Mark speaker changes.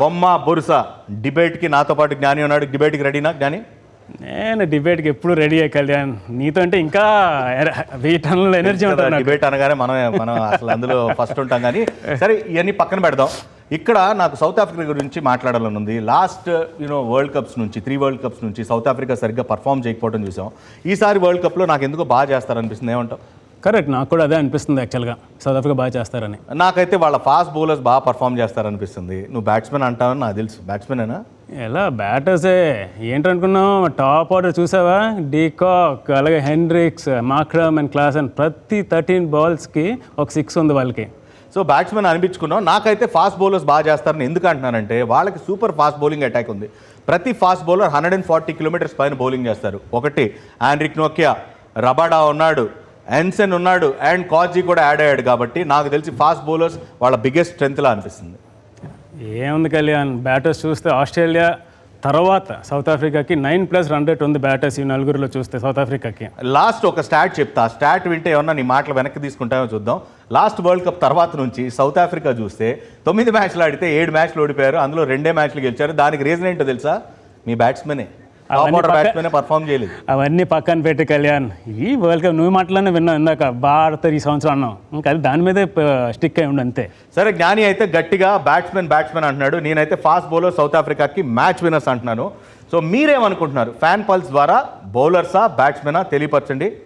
Speaker 1: బొమ్మ బొరుస డిబేట్కి నాతో పాటు జ్ఞాని ఉన్నాడు. డిబేట్కి రెడీనా జ్ఞాని?
Speaker 2: నేను డిబేట్కి ఎప్పుడు రెడీ అయ్యి కళ్యాణ్. నీతో అంటే ఇంకా వెయ్యి టన్నుల ఎనర్జీ ఉంటుంది.
Speaker 1: డిబేట్ అనగానే మనం మనం అసలు అందులో ఫస్ట్ ఉంటాం కానీ. సరే ఇవన్నీ పక్కన పెడదాం. ఇక్కడ నాకు సౌత్ ఆఫ్రికా గురించి మాట్లాడాలని ఉంది. Last you know world cups నుంచి త్రీ వరల్డ్ కప్స్ నుంచి సౌత్ ఆఫ్రికా సరిగ్గా పర్ఫామ్ చేయకపోవడం చూసాం. ఈసారి వరల్డ్ కప్లో నాకు ఎందుకో బాగా చేస్తారనిపిస్తుంది. ఏమంటావు?
Speaker 2: కరెక్ట్ నాకు కూడా అదే అనిపిస్తుంది యాక్చువల్గా సౌత్ ఆఫ్రికా బాగా చేస్తారని.
Speaker 1: నాకైతే వాళ్ళ ఫాస్ట్ బౌలర్స్ బాగా పర్ఫామ్ చేస్తారనిపిస్తుంది. నువ్వు బ్యాట్స్మెన్ అంటావని నాకు తెలుసు. బ్యాట్స్మెనేనా
Speaker 2: ఎలా బ్యాటర్సే ఏంటనుకున్నావు? టాప్ ఆర్డర్ చూసావా? డీకాక్ అలాగే Hendricks Markram and Klaasen and ప్రతి థర్టీన్ బాల్స్కి ఒక సిక్స్ ఉంది వాళ్ళకి.
Speaker 1: సో బ్యాట్స్మెన్ అనిపించుకున్నాం నాకైతే ఫాస్ట్ బౌలర్స్ బాగా చేస్తారని ఎందుకు అంటున్నానంటే వాళ్ళకి సూపర్ ఫాస్ట్ బౌలింగ్ అటాక్ ఉంది. ప్రతి fast bowler hundred and forty kilometres పైన బౌలింగ్ చేస్తారు. ఒకటి ఆండ్రిక్ నోకియా రబాడా ఉన్నాడు. ఎన్సెన్ ఉన్నాడు అండ్ కాజీ కూడా యాడ్ అయ్యాడు కాబట్టి నాకు తెలిసి ఫాస్ట్ బౌలర్స్ వాళ్ళ బిగ్గెస్ట్ స్ట్రెంత్లా అనిపిస్తుంది.
Speaker 2: ఏముంది కళ్యాణ్? బ్యాటర్స్ చూస్తే ఆస్ట్రేలియా తర్వాత సౌత్ ఆఫ్రికాకి నైన్ ప్లస్ రన్ రేట్ ఉంది బ్యాటర్స్ ఈ నలుగురిలో చూస్తే సౌత్ ఆఫ్రికాకి
Speaker 1: లాస్ట్ ఒక స్టాట్ చెప్తా. స్టాట్ వింటే ఏమన్నా నీ మాటలు వెనక్కి తీసుకుంటామో చూద్దాం. లాస్ట్ వరల్డ్ కప్ తర్వాత నుంచి సౌత్ ఆఫ్రికా చూస్తే తొమ్మిది మ్యాచ్లు ఆడితే ఏడు మ్యాచ్లు ఓడిపోయారు. అందులో రెండే మ్యాచ్లు గెలిచారు. దానికి రీజన్ ఏంటో తెలుసా? మీ బ్యాట్స్మెనే
Speaker 2: అవన్నీ
Speaker 1: పర్ఫామ్ చేయలేదు.
Speaker 2: పక్కన పెట్టి కళ్యాణ్. ఈ వరల్డ్ కప్ నువ్వు మాటలోనే విన్నావు ఇందాక. ఆడతారు ఈ సంవత్సరం అన్నావు. ఇంకా అది దాని మీదే స్టిక్ అయి ఉండు అంతే.
Speaker 1: సరే జ్ఞాని అయితే గట్టిగా బ్యాట్స్మెన్ బ్యాట్స్మెన్ అంటున్నాడు. నేనైతే ఫాస్ట్ బౌలర్ సౌత్ ఆఫ్రికాకి మ్యాచ్ విన్నర్స్ అంటున్నాను. సో మీరేమనుకుంటున్నారు? ఫ్యాన్ పల్స్ ద్వారా బౌలర్సా బ్యాట్స్మెనా తెలియపరచండి.